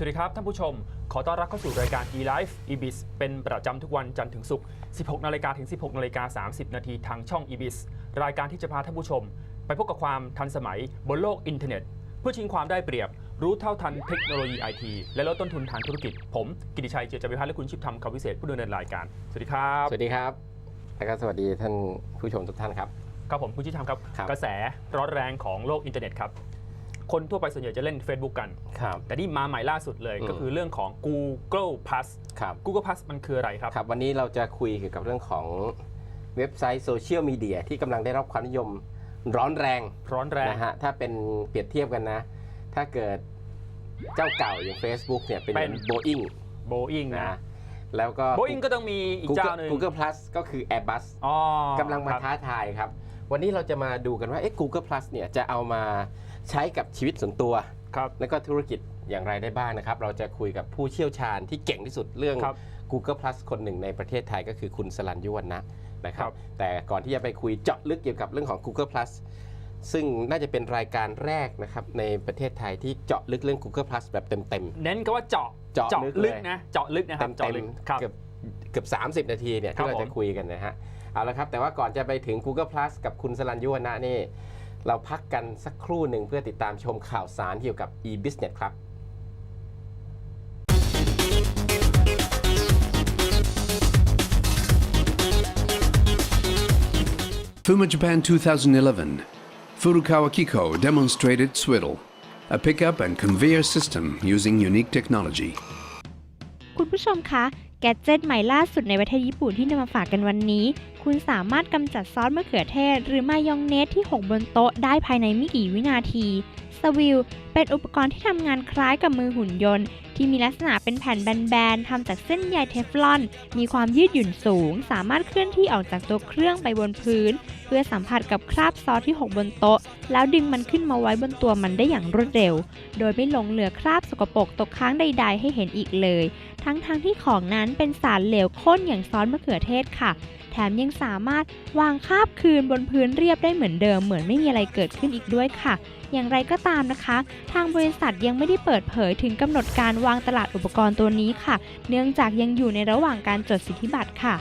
สวัสดีครับท่านผู้ชม ขอต้อนรับเข้าสู่รายการ eLife eBiz เป็นประจำทุกวันจันทร์ถึงศุกร์ 16 นาฬิกาถึง 16 นาฬิกา 30 นาทีทางช่อง eBiz รายการที่จะพาท่านผู้ชม ไปพบกับความทันสมัยบนโลกอินเทอร์เน็ต เพื่อชิงความได้เปรียบ รู้เท่าทันเทคโนโลยีไอทีและลดต้นทุนทางธุรกิจ ผม กิติชัยเจริญจวิพัฒน์และคุณชิปทำคำวิเศษผู้ดำเนินรายการ สวัสดีครับสวัสดีครับแล้วก็สวัสดีท่านผู้ชมทุกท่านครับ ครับผมคุณชิปทำครับ ครับ กระแสร้อนแรงของโลกอินเทอร์เน็ตครับ คนทั่วไปส่วนใหญ่จะเล่น Facebook กัน ครับ แต่นี่มาใหม่ล่าสุดเลยอืมก็คือเรื่องของ Google Plus ครับ Google Plus มันคืออะไรครับ ครับ วันนี้เราจะคุยเกี่ยวกับเรื่องของเว็บไซต์โซเชียลมีเดียที่กำลังได้รับความนิยมร้อนแรงร้อนแรง นะฮะ ถ้าเป็นเปรียบเทียบกันนะ ถ้าเกิดเจ้าเก่าอย่าง Facebook เนี่ยเป็นเป็น โบอิง Boeing นะ นะ แล้วก็ Boeing ก็ต้องมีอีก Google เจ้าหนึ่ง Google Plus ก็คือ Airbus อ๋อกำลังมาครับท้าทายครับ วันนี้เราจะมาดูกันว่าเอ๊ะ Google Plus เนี่ยจะเอามา ใช้กับชีวิตส่วนตัว ครับแล้วก็ธุรกิจอย่างไรได้บ้างนะครับ เราจะคุยกับผู้เชี่ยวชาญที่เก่งที่สุดเรื่อง ครับ Google Plus คนหนึ่งในประเทศไทยก็คือคุณสลันยุวรรณะนะครัครับ บ แต่ก่อนที่จะไปคุยเจาะลึกเกี่ยวกับเรื่องของ Google Plus ซึ่งน่าจะเป็นรายการแรกนะครับในประเทศไทยที่เจาะลึกเรื่อง Google Plus แบบเต็ม เน้นก็ว่าเจาะเจาะลึกเลยลึกนะ เจาะลึกนะๆครับเจาะเต็ลึมกๆครับ เกือบเกือบ30 นาทีเนี่ยครับที่เราผมจะคุยกันนะฮะ เอาละครับ แต่ว่าก่อนจะไปถึง Google Plus กับคุณสลันยุวรรณะนี่ เราพักกันสักครู่หนึ่งเพื่อติดตามชมข่าวสารเกี่ยวกับ e-business ครับ FUMA Japan 2011, Furukawa Kiko demonstrated Swiddle, a pickup and conveyor system using unique technology. คุณผู้ชมคะ แกดเจิตใหม่ล่าสุดในประเทศญี่ปุ่นที่นำมาฝากกันวันนี้ คุณสามารถกำจัดซอสมะเขือเทศ หรือมายองเนสที่หกบนโต๊ะได้ภายในไม่กี่วินาทีสวิลเป็นอุปกรณ์ที่ทำงานคล้ายกับมือหุ่นยนต์ ที่มีลักษณะเป็นแผ่นแบนๆทำจากเส้นใยเทฟลอน มีความยืดหยุ่นสูง สามารถเคลื่อนที่ออกจากตัวเครื่องไปบนพื้น เพื่อสัมผัสกับคราบซอสที่หกบนโต๊ะ แล้วดึงมันขึ้นมาไว้บนตัวมันได้อย่างรวดเร็ว โดยไม่หลงเหลือคราบสกปรกตกค้างใด ๆ ให้เห็นอีกเลย ทั้งๆทที่ของนั้นเป็นสารเหลวข้นอย่างซอสมะเขือเทศค่ะ แถมยังสามารถวางคาบคืนบนพื้นเรียบได้เหมือนเดิม เหมือนไม่มีอะไรเกิดขึ้นอีกด้วยค่ะ อย่างไรก็ตามนะคะ ทางบริษัทยังไม่ได้เปิดเผยถึงกำหนดการวางตลาดอุปกรณ์ตัวนี้ค่ะ เนื่องจากยังอยู่ในระหว่างการจดสิทธิบัตรค่ะ